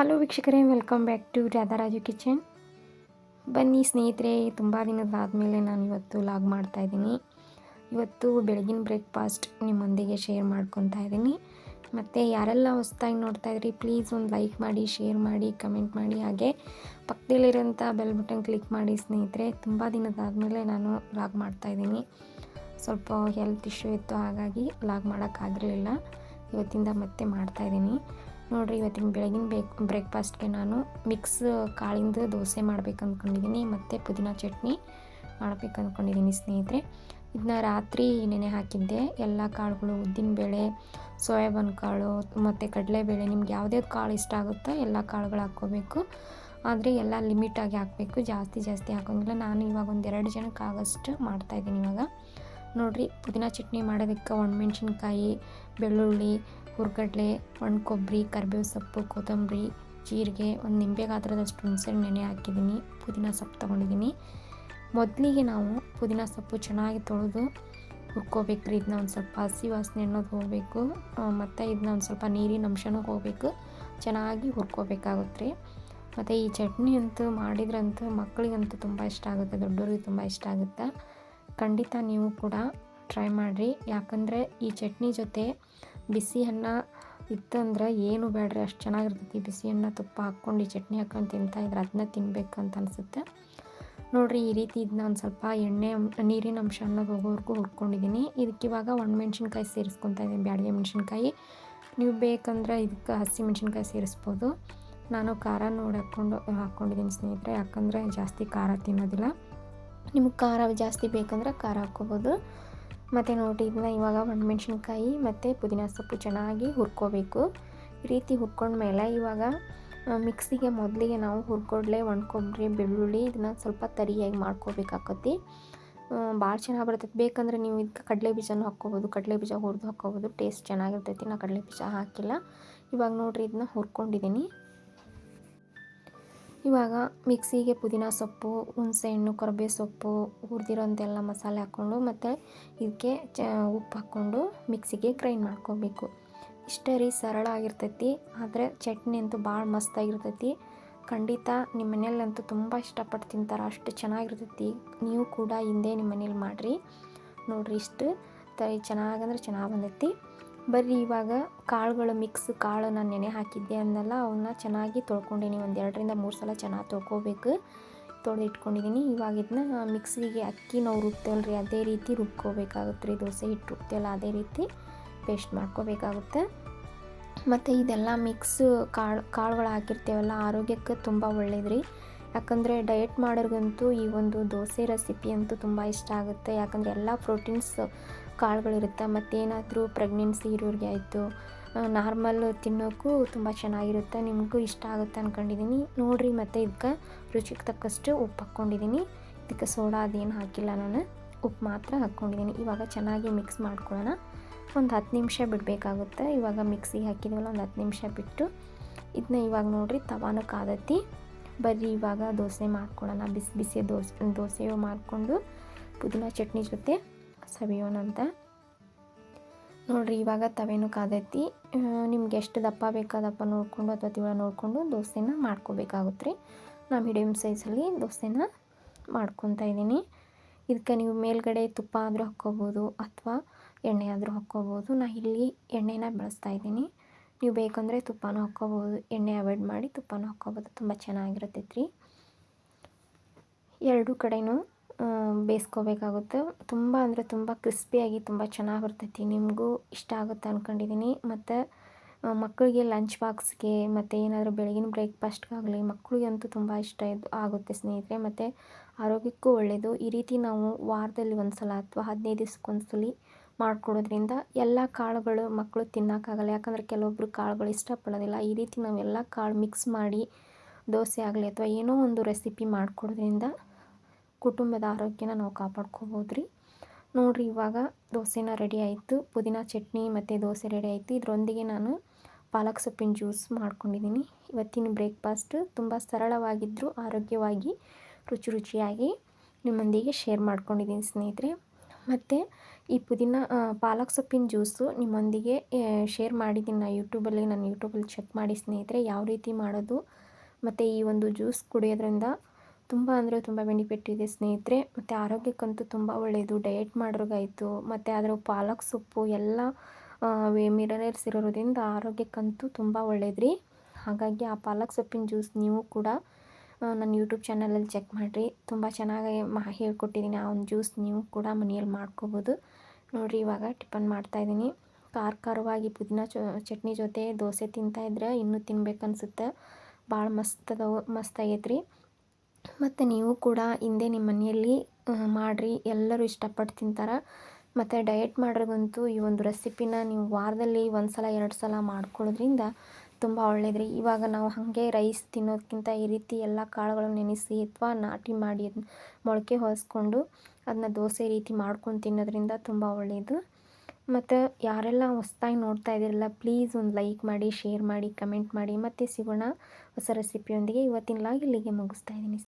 Hello ವೀಕ್ಷಕರೇ welcome back to Radharaju kitchen ಬನ್ನಿ ಸ್ನೇಹಿತರೆ, ತುಂಬ ದಿನದಾದಮೇಲೆ ನಾನು ಇವತ್ತು ಲಾಗ್ ಮಾಡ್ತಾ ಇದ್ದೀನಿ. ಇವತ್ತು ಬೆಳಗಿನ ಬ್ರೇಕ್ಫಾಸ್ಟ್ ನಿಮ್ಮೊಂದಿಗೆ ಶೇರ್ ಮಾಡ್ಕೊತಾ ಇದ್ದೀನಿ. ಮತ್ತು ಯಾರೆಲ್ಲ ಹೊಸ್ದಾಗಿ ನೋಡ್ತಾ ಇದ್ರಿ ಪ್ಲೀಸ್ ಒಂದು ಲೈಕ್ ಮಾಡಿ ಶೇರ್ ಮಾಡಿ ಕಮೆಂಟ್ ಮಾಡಿ. ಹಾಗೆ ಪಕ್ಕದಲ್ಲಿರೋಂಥ ಬೆಲ್ ಬಟನ್ ಕ್ಲಿಕ್ ಮಾಡಿ ಸ್ನೇಹಿತರೆ, ತುಂಬ ದಿನದಾದಮೇಲೆ ನಾನು ಲಾಗ್ ಮಾಡ್ತಾಯಿದ್ದೀನಿ ಸ್ವಲ್ಪ ಹೆಲ್ತ್ ಇಶ್ಯೂ ಇತ್ತು, ಹಾಗಾಗಿ ಲಾಗ್ ಮಾಡೋಕ್ಕಾಗಿರಲಿಲ್ಲ ಇವತ್ತಿಂದ ಮತ್ತೆ ಮಾಡ್ತಾಯಿದ್ದೀನಿ ನೋಡಿರಿ, ಇವತ್ತಿನ ಬೆಳಗಿನ ಬೇಕ್, ಬ್ರೇಕ್ಫಾಸ್ಟ್ಗೆ ನಾನು ಮಿಕ್ಸ್ ಕಾಳಿಂದ ದೋಸೆ ಮಾಡ್ಬೇಕು ಅಂದ್ಕೊಂಡಿದ್ದೀನಿ ಮತ್ತು ಪುದೀನ ಚಟ್ನಿ ಮಾಡ್ಬೇಕು ಅಂದ್ಕೊಂಡಿದ್ದೀನಿ ಸ್ನೇಹಿತರೆ. ಇದನ್ನ ರಾತ್ರಿ ನೆನೆ ಹಾಕಿದ್ದೆ. ಎಲ್ಲ ಕಾಳುಗಳು, ಉದ್ದಿನಬೇಳೆ, ಸೋಯಾಬನ್ ಕಾಳು, ಮತ್ತು ಕಡಲೆಬೇಳೆ, ನಿಮ್ಗೆ ಯಾವುದೇ ಕಾಳು ಇಷ್ಟ ಆಗುತ್ತೋ ಎಲ್ಲ ಕಾಳುಗಳು ಹಾಕ್ಕೋಬೇಕು. ಆದರೆ ಎಲ್ಲ ಲಿಮಿಟಾಗಿ ಹಾಕಬೇಕು, ಜಾಸ್ತಿ ಜಾಸ್ತಿ ಹಾಕೋಂಗಿಲ್ಲ. ನಾನು ಇವಾಗ ಒಂದು ಎರಡು ಜನಕ್ಕೆ ಆಗೋಷ್ಟು ಮಾಡ್ತಾಯಿದ್ದೀನಿ ಇವಾಗ. ನೋಡಿರಿ, ಪುದೀನ ಚಟ್ನಿ ಮಾಡೋದಕ್ಕೆ ಒಣಮೆಣ್ಸಿನ್ಕಾಯಿ ಬೆಳ್ಳುಳ್ಳಿ, ಹುರ್ಗಡ್ಲೆ, ಒಣ ಕೊಬ್ಬರಿ, ಕರಿಬೇವು ಸೊಪ್ಪು, ಕೊತ್ತಂಬರಿ, ಜೀರಿಗೆ, ಒಂದು ನಿಂಬೆ ಗಾತ್ರದಷ್ಟು ಹುಣಸೆ ನೆನೆ ಹಾಕಿದ್ದೀನಿ, ಪುದೀನ ಸೊಪ್ಪು ತೊಗೊಂಡಿದ್ದೀನಿ. ಮೊದಲಿಗೆ ನಾವು ಪುದೀನ ಸೊಪ್ಪು ಚೆನ್ನಾಗಿ ತೊಳೆದು ಹುರ್ಕೋಬೇಕ್ರಿ ಇದನ್ನ ಒಂದು ಸ್ವಲ್ಪ ಹಸಿ ವಾಸನೆ ಅನ್ನೋದು ಹೋಗಬೇಕು ಮತ್ತು ಇದನ್ನ ಒಂದು ಸ್ವಲ್ಪ ನೀರಿನ ಅಂಶನೂ ಹೋಗಬೇಕು, ಚೆನ್ನಾಗಿ ಹುರ್ಕೋಬೇಕಾಗುತ್ತೆ ರೀ. ಮತ್ತು ಈ ಚಟ್ನಿ ಅಂತೂ ಮಾಡಿದ್ರಂತೂ ಮಕ್ಕಳಿಗಂತೂ ತುಂಬ ಇಷ್ಟ ಆಗುತ್ತೆ, ದೊಡ್ಡವ್ರಿಗೆ ತುಂಬ ಇಷ್ಟ ಆಗುತ್ತೆ. ಖಂಡಿತ ನೀವು ಕೂಡ ಟ್ರೈ ಮಾಡಿರಿ. ಯಾಕಂದರೆ ಈ ಚಟ್ನಿ ಜೊತೆ ಬಿಸಿ ಅನ್ನ ಇತ್ತಂದ್ರೆ ಏನು ಬೇಡ್ರಿ, ಅಷ್ಟು ಚೆನ್ನಾಗಿರ್ತೈತಿ. ಬಿಸಿ ಅನ್ನ ತುಪ್ಪ ಹಾಕ್ಕೊಂಡು ಈ ಚಟ್ನಿ ಹಾಕೊಂಡು ತಿಂತಾಯಿದ್ರೆ ಅದನ್ನ ತಿನ್ಬೇಕಂತ ಅನಿಸುತ್ತೆ. ನೋಡಿರಿ, ಈ ರೀತಿ ಇದನ್ನ ಒಂದು ಸ್ವಲ್ಪ ಎಣ್ಣೆ, ನೀರಿನ ಅಂಶ ಅನ್ನೋದು ಹೋಗೋವರೆಗೂ ಹುರ್ಕೊಂಡಿದ್ದೀನಿ ಇದಕ್ಕೆ ಇವಾಗ ಒಣಮೆಣ್ಸಿನ್ಕಾಯಿ ಸೇರಿಸ್ಕೊತಾ ಇದ್ದೀನಿ ಬ್ಯಾಡಿಗೆ ಮೆಣಸಿನ್ಕಾಯಿ. ನೀವು ಬೇಕಂದ್ರೆ ಇದಕ್ಕೆ ಹಸಿ ಮೆಣಸಿನ್ಕಾಯಿ ಸೇರಿಸ್ಬೋದು. ನಾನು ಖಾರ ನೋಡಿ ಹಾಕ್ಕೊಂಡು ಹಾಕ್ಕೊಂಡಿದ್ದೀನಿ ಸ್ನೇಹಿತರೆ. ಯಾಕಂದರೆ ಜಾಸ್ತಿ ಖಾರ ತಿನ್ನೋದಿಲ್ಲ. ನಿಮಗೆ ಖಾರ ಜಾಸ್ತಿ ಬೇಕಂದ್ರೆ ಖಾರ ಹಾಕ್ಕೋಬೋದು. ಮತ್ತು ನೋಡಿ, ಇದನ್ನ ಇವಾಗ ಒಣಮೆಣ್ಸಿನ್ಕಾಯಿ ಮತ್ತು ಪುದೀನ ಸೊಪ್ಪು ಚೆನ್ನಾಗಿ ಹುರ್ಕೋಬೇಕು. ಈ ರೀತಿ ಹುರ್ಕೊಂಡ್ಮೇಲೆ ಇವಾಗ ಮಿಕ್ಸಿಗೆ ಮೊದಲಿಗೆ ನಾವು ಹುರ್ಕೊಡ್ಲೆ ಒಣಕೊಬ್ರಿ ಬೆಳ್ಳುಳ್ಳಿ ಇದನ್ನ ಸ್ವಲ್ಪ ತರಿಯಾಗಿ ಮಾಡ್ಕೋಬೇಕಾಕತಿ. ಭಾಳ ಚೆನ್ನಾಗಿ ಬರ್ತೈತೆ. ಬೇಕಂದ್ರೆ ನೀವು ಇದಕ್ಕೆ ಕಡಲೆ ಬೀಜನೂ ಹಾಕ್ಕೋಬೋದು. ಕಡಲೆ ಬೀಜ ಹುರಿದು ಹಾಕ್ಕೋಬೋದು. ಟೇಸ್ಟ್ ಚೆನ್ನಾಗಿರ್ತೈತಿ. ನಾ ಕಡಲೆ ಬೀಜ ಹಾಕಿಲ್ಲ. ಇವಾಗ ನೋಡಿರಿ, ಇದನ್ನ ಹುರ್ಕೊಂಡಿದ್ದೀನಿ. ಇವಾಗ ಮಿಕ್ಸಿಗೆ ಪುದೀನ ಸೊಪ್ಪು ಹುಣಸೆಹಣ್ಣು ಕೊರಬೇ ಸೊಪ್ಪು ಹುರಿದಿರೋಂಥೆಲ್ಲ ಮಸಾಲೆ ಹಾಕ್ಕೊಂಡು ಮತ್ತು ಇದಕ್ಕೆ ಚ, ಉಪ್ಪು ಹಾಕ್ಕೊಂಡು ಮಿಕ್ಸಿಗೆ ಗ್ರೈಂಡ್ ಮಾಡ್ಕೋಬೇಕು. ಇಷ್ಟೇ ರೀ, ಸರಳ ಆಗಿರ್ತೈತಿ. ಆದರೆ ಚಟ್ನಿ ಅಂತೂ ಭಾಳ ಮಸ್ತಾಗಿರ್ತೈತಿ ಖಂಡಿತ ನಿಮ್ಮ ಮನೇಲಂತೂ ತುಂಬ ಇಷ್ಟಪಟ್ಟು ತಿಂತಾರೆ, ಅಷ್ಟು ಚೆನ್ನಾಗಿರ್ತೈತಿ. ನೀವು ಕೂಡ ಹಿಂದೆ ನಿಮ್ಮ ಮನೇಲಿ ಮಾಡಿರಿ. ನೋಡಿರಿ ಇಷ್ಟು. ತರಿ ಚೆನ್ನಾಗಂದ್ರೆ ಚೆನ್ನಾಗಿ ಬಂದೈತಿ. ಬರ್ರಿ, ಇವಾಗ ಕಾಳುಗಳು ಮಿಕ್ಸ್ ಕಾಳು ನಾನು ನೆನೆ ಹಾಕಿದ್ದೆ ಅಂದಲ್ಲ ಅವನ್ನ ಚೆನ್ನಾಗಿ ತೊಳ್ಕೊಂಡಿನಿ, ಒಂದು ಎರಡರಿಂದ ಮೂರು ಸಲ ಚೆನ್ನಾಗಿ ತೊಳ್ಕೊಬೇಕು. ತೊಳೆದು ಇಟ್ಕೊಂಡಿದ್ದೀನಿ ಇವಾಗ ಇದನ್ನ ಮಿಕ್ಸಿಗೆ ಅಕ್ಕಿ ನಾವು ರುಬ್ತೇವಲ್ಲ ರೀ ಅದೇ ರೀತಿ ರುಬ್ಕೋಬೇಕಾಗುತ್ತೆ ರೀ ದೋಸೆ ಹಿಟ್ಟು ರುಬ್ತೇವಲ್ಲ, ಅದೇ ರೀತಿ ಪೇಸ್ಟ್ ಮಾಡ್ಕೋಬೇಕಾಗುತ್ತೆ. ಮತ್ತು ಇದೆಲ್ಲ ಮಿಕ್ಸ್ ಕಾಳು, ಕಾಳುಗಳು ಹಾಕಿರ್ತೇವಲ್ಲ, ಆರೋಗ್ಯಕ್ಕೆ ತುಂಬ ಒಳ್ಳೇದು ರೀ ಯಾಕಂದರೆ ಡಯಟ್ ಮಾಡೋರ್ಗಂತೂ ಈ ಒಂದು ದೋಸೆ ರೆಸಿಪಿ ಅಂತೂ ತುಂಬ ಇಷ್ಟ ಆಗುತ್ತೆ. ಯಾಕಂದರೆ ಎಲ್ಲ ಪ್ರೋಟೀನ್ಸ್ ಕಾಳುಗಳಿರುತ್ತೆ, ಮತ್ತೇನಾದರೂ ಪ್ರೆಗ್ನೆನ್ಸಿ ಇರೋರಿಗೆ ಆಯಿತು ನಾರ್ಮಲ್ ತಿನ್ನೋಕ್ಕೂ ತುಂಬ ಚೆನ್ನಾಗಿರುತ್ತೆ, ನಿಮಗೂ ಇಷ್ಟ ಆಗುತ್ತೆ ಅಂದ್ಕೊಂಡಿದ್ದೀನಿ ನೋಡಿರಿ ಮತ್ತು ಇದಕ್ಕೆ ರುಚಿಗೆ ತಕ್ಕಷ್ಟು ಉಪ್ಪು ಹಾಕ್ಕೊಂಡಿದ್ದೀನಿ ಇದಕ್ಕೆ ಸೋಡಾ ಅದೇನು ಹಾಕಿಲ್ಲ ನಾನು, ಉಪ್ಪು ಮಾತ್ರ ಹಾಕ್ಕೊಂಡಿದ್ದೀನಿ ಇವಾಗ ಚೆನ್ನಾಗಿ ಮಿಕ್ಸ್ ಮಾಡ್ಕೊಳ್ಳೋಣ. ಒಂದು ಹತ್ತು ನಿಮಿಷ ಬಿಡಬೇಕಾಗುತ್ತೆ. ಇವಾಗ ಮಿಕ್ಸಿಗೆ ಹಾಕಿದ್ವಲ್ಲ, ಒಂದು ಹತ್ತು ನಿಮಿಷ ಬಿಟ್ಟು ಇದನ್ನ ಇವಾಗ ನೋಡಿರಿ ತವಾನು ಕಾದತಿ. ಬರ್ರಿ ಇವಾಗ ದೋಸೆ ಮಾಡ್ಕೊಳ್ಳೋಣ. ಬಿಸಿ ಬಿಸಿ ದೋಸೆ, ದೋಸೆಯೋ ಮಾಡಿಕೊಂಡು ಪುದೀನ ಚಟ್ನಿ ಜೊತೆ ಸವಿಯೋಣ ಅಂತ ನೋಡಿರಿ, ಇವಾಗ ತವೇನು ಕಾದೈತಿ. ನಿಮ್ಗೆ ಎಷ್ಟು ದಪ್ಪ ಬೇಕಾದಪ್ಪ ನೋಡಿಕೊಂಡು ಅಥವಾ ತಿಳ ನೋಡಿಕೊಂಡು ದೋಸೆನ ಮಾಡ್ಕೋಬೇಕಾಗುತ್ತೆ ರೀ ನಾನು ಮೀಡಿಯಮ್ ಸೈಜಲ್ಲಿ ದೋಸೆನ ಮಾಡ್ಕೊತಾ ಇದ್ದೀನಿ. ಇದಕ್ಕೆ ನೀವು ಮೇಲ್ಗಡೆ ತುಪ್ಪ ಆದರೂ ಹಾಕ್ಕೋಬೋದು ಅಥವಾ ಎಣ್ಣೆ ಆದರೂ ಹಾಕ್ಕೋಬೋದು. ನಾ ಇಲ್ಲಿ ಎಣ್ಣೆನ ಬಳಸ್ತಾ ಇದ್ದೀನಿ. ನೀವು ಬೇಕಂದರೆ ತುಪ್ಪನೂ ಹಾಕ್ಕೋಬೋದು. ಎಣ್ಣೆ ಅವಾಯ್ಡ್ ಮಾಡಿ ತುಪ್ಪನೂ ಹಾಕ್ಕೋಬೋದು. ತುಂಬ ಚೆನ್ನಾಗಿರುತ್ತೈತೆ ರೀ ಎರಡೂ ಕಡೆಯೂ ಬೇಯಿಸ್ಕೋಬೇಕಾಗುತ್ತೆ. ತುಂಬ ಅಂದರೆ ತುಂಬ ಕ್ರಿಸ್ಪಿಯಾಗಿ ತುಂಬ ಚೆನ್ನಾಗಿ ಬರ್ತೈತಿ ನಿಮಗೂ ಇಷ್ಟ ಆಗುತ್ತೆ ಅಂದ್ಕೊಂಡಿದ್ದೀನಿ ಮತ್ತು ಮಕ್ಕಳಿಗೆ ಲಂಚ್ ಬಾಕ್ಸ್ಗೆ ಮತ್ತು ಏನಾದರೂ ಬೆಳಗಿನ ಬ್ರೇಕ್ಫಾಸ್ಟ್ಗಾಗಲಿ ಮಕ್ಕಳಿಗಂತೂ ತುಂಬ ಇಷ್ಟ ಇದು, ಆಗುತ್ತೆ ಸ್ನೇಹಿತರೆ. ಮತ್ತು, ಆರೋಗ್ಯಕ್ಕೂ ಒಳ್ಳೆಯದು ಈ ರೀತಿ ನಾವು ವಾರದಲ್ಲಿ ಒಂದು ಸಲ ಅಥವಾ ಹದಿನೈದು ದಿವ್ಸಕ್ಕೊಂದ್ಸಲ ಮಾಡಿಕೊಡೋದ್ರಿಂದ ಎಲ್ಲ ಕಾಳುಗಳು ಮಕ್ಕಳು ತಿನ್ನೋಕ್ಕಾಗಲ್ಲ. ಯಾಕಂದರೆ ಕೆಲವೊಬ್ಬರು ಕಾಳುಗಳು ಇಷ್ಟಪಡೋದಿಲ್ಲ. ಈ ರೀತಿ ನಾವೆಲ್ಲ ಕಾಳು ಮಿಕ್ಸ್ ಮಾಡಿ ದೋಸೆ ಆಗಲಿ ಅಥವಾ ಏನೋ ಒಂದು ರೆಸಿಪಿ ಮಾಡಿಕೊಡೋದ್ರಿಂದ ಕುಟುಂಬದ ಆರೋಗ್ಯನ ನಾವು ಕಾಪಾಡ್ಕೋಬೋದು ರೀ ನೋಡಿರಿ ಇವಾಗ ದೋಸೆನ ರೆಡಿ ಆಯಿತು. ಪುದೀನ ಚಟ್ನಿ ಮತ್ತು ದೋಸೆ ರೆಡಿ ಆಯಿತು. ಇದರೊಂದಿಗೆ ನಾನು ಪಾಲಕ್ ಸೊಪ್ಪಿನ ಜ್ಯೂಸ್ ಮಾಡ್ಕೊಂಡಿದ್ದೀನಿ. ಇವತ್ತಿನ ಬ್ರೇಕ್ಫಾಸ್ಟ್ ತುಂಬ ಸರಳವಾಗಿದ್ದರೂ ಆರೋಗ್ಯವಾಗಿ ರುಚಿ ರುಚಿಯಾಗಿ ನಿಮ್ಮೊಂದಿಗೆ ಶೇರ್ ಮಾಡ್ಕೊಂಡಿದ್ದೀನಿ ಸ್ನೇಹಿತರೆ. ಮತ್ತು ಈ ಪುದೀನ ಪಾಲಕ್ ಸೊಪ್ಪಿನ ಜ್ಯೂಸು ನಿಮ್ಮೊಂದಿಗೆ ಶೇರ್ ಮಾಡಿದ್ದೀನಿ ನಾನು ಯೂಟ್ಯೂಬಲ್ಲಿ ನಾನು ಯೂಟ್ಯೂಬಲ್ಲಿ ಚೆಕ್ ಮಾಡಿ ಸ್ನೇಹಿತರೆ, ಯಾವ ರೀತಿ ಮಾಡೋದು, ಮತ್ತು ಈ ಒಂದು ಜ್ಯೂಸ್ ಕುಡಿಯೋದ್ರಿಂದ ತುಂಬ ಅಂದರೆ ತುಂಬ ಬೆನಿಫಿಟ್ ಇದೆ ಸ್ನೇಹಿತರೆ. ಮತ್ತು ಆರೋಗ್ಯಕ್ಕಂತೂ ತುಂಬ ಒಳ್ಳೆಯದು ಡಯಟ್ ಮಾಡೋರ್ಗಾಯಿತು ಮತ್ತು ಅದರ ಪಾಲಕ್ ಸೊಪ್ಪು ಎಲ್ಲ ಮಿನರಲ್ಸ್ ಇರೋದ್ರಿಂದ ಆರೋಗ್ಯಕ್ಕಂತೂ ತುಂಬ ಒಳ್ಳೇದು ರೀ ಹಾಗಾಗಿ ಆ ಪಾಲಕ್ ಸೊಪ್ಪಿನ ಜ್ಯೂಸ್ ನೀವು ಕೂಡ ನನ್ನ ಯೂಟ್ಯೂಬ್ ಚಾನಲಲ್ಲಿ ಚೆಕ್ ಮಾಡಿರಿ. ತುಂಬ ಚೆನ್ನಾಗಿ ಮಾ, ಹೇಳ್ಕೊಟ್ಟಿದ್ದೀನಿ. ಆ ಒಂದು ಜ್ಯೂಸ್ ನೀವು ಕೂಡ ಮನೆಯಲ್ಲಿ ಮಾಡ್ಕೋಬೋದು. ನೋಡಿರಿ, ಇವಾಗ ಟಿಫನ್ ಮಾಡ್ತಾಯಿದ್ದೀನಿ ಖಾರ ಖಾರವಾಗಿ ಪುದೀನ ಚಟ್ನಿ ಜೊತೆ ದೋಸೆ ತಿಂತಾಯಿದ್ರೆ ಇನ್ನೂ ತಿನ್ಬೇಕನ್ಸುತ್ತೆ. ಭಾಳ ಮಸ್ತ್ ಅದಾವು, ಮಸ್ತ್ ಆಗೈತೆ ರೀ ಮತ್ತು ನೀವು ಕೂಡ ಹಿಂದೆ ನಿಮ್ಮ ಮನೆಯಲ್ಲಿ ಮಾಡಿರಿ. ಎಲ್ಲರೂ ಇಷ್ಟಪಟ್ಟು ತಿಂತಾರೆ. ಮತ್ತು ಡಯಟ್ ಮಾಡೋದಂತೂ ಈ ಒಂದು ರೆಸಿಪಿನ ನೀವು ವಾರದಲ್ಲಿ ಒಂದು ಸಲ ಎರಡು ಸಲ ಮಾಡ್ಕೊಳ್ಳೋದ್ರಿಂದ ತುಂಬ ಒಳ್ಳೇದು ರೀ ಇವಾಗ ನಾವು ಹಾಗೆ ರೈಸ್ ತಿನ್ನೋದಕ್ಕಿಂತ ಈ ರೀತಿ ಎಲ್ಲ ಕಾಳುಗಳನ್ನು ನೆನೆಸಿ ಅಥವಾ ನಾಟಿ ಮಾಡಿ ಮೊಳಕೆ ಹೊಸ್ಕೊಂಡು ಅದನ್ನ ದೋಸೆ ರೀತಿ ಮಾಡ್ಕೊಂಡು ತಿನ್ನೋದ್ರಿಂದ ತುಂಬ ಒಳ್ಳೆಯದು ಮತ್ತು ಯಾರೆಲ್ಲ ಹೊಸ್ದಾಗಿ ನೋಡ್ತಾ ಇದ್ದೀರಲ್ಲ ಪ್ಲೀಸ್ ಒಂದು ಲೈಕ್ ಮಾಡಿ ಶೇರ್ ಮಾಡಿ ಕಮೆಂಟ್ ಮಾಡಿ. ಮತ್ತೆ ಸಿಗೋಣ ಹೊಸ ರೆಸಿಪಿಯೊಂದಿಗೆ ಇವತ್ತಿನ ಲಾಗಿ ಇಲ್ಲಿಗೆ ಮುಗಿಸ್ತಾ ಇದ್ದೀನಿ.